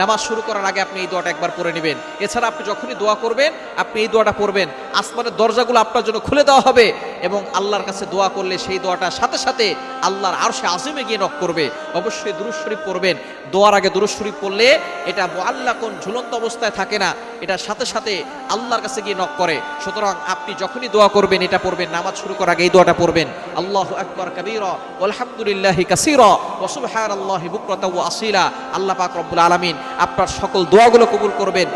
নামাজ শুরু করার আগে আপনি এই দোয়াটা একবার পড়ে নেবেন। এছাড়া আপনি যখনই দোয়া করবেন, আপনি এই দোয়াটা পড়বেন। আসমানের দরজাগুলো আপনার জন্য খুলে দেওয়া হবে এবং আল্লাহর কাছে দোয়া করলে সেই দোয়াটা সাথে সাথে আল্লাহর সে আজিমে গিয়ে নক করবে। অবশ্যই দুরুজ শরীফ পড়বেন। দোয়ার আগে দুরুজ শরীফ পড়লে এটা আল্লাহ কোন ঝুলন্ত অবস্থায় থাকে না এটার সাথে সাথে আল্লাহর কাছে গিয়ে নক করে। সুতরাং আপনি যখনই দোয়া করবেন, এটা পড়বেন, নামাজ শুরু করার আগে এই দোয়াটা পড়বেন। আল্লাহ আকবর কবিরা আলহামদুলিল্লাহি কাসীরা, ওয়া সুবহানাল্লাহি বুকরাতা আসীলা। আল্লাহ পাক রব্বুল আলামিন আপনার সকল দোয়াগুলো কবুল করবেন।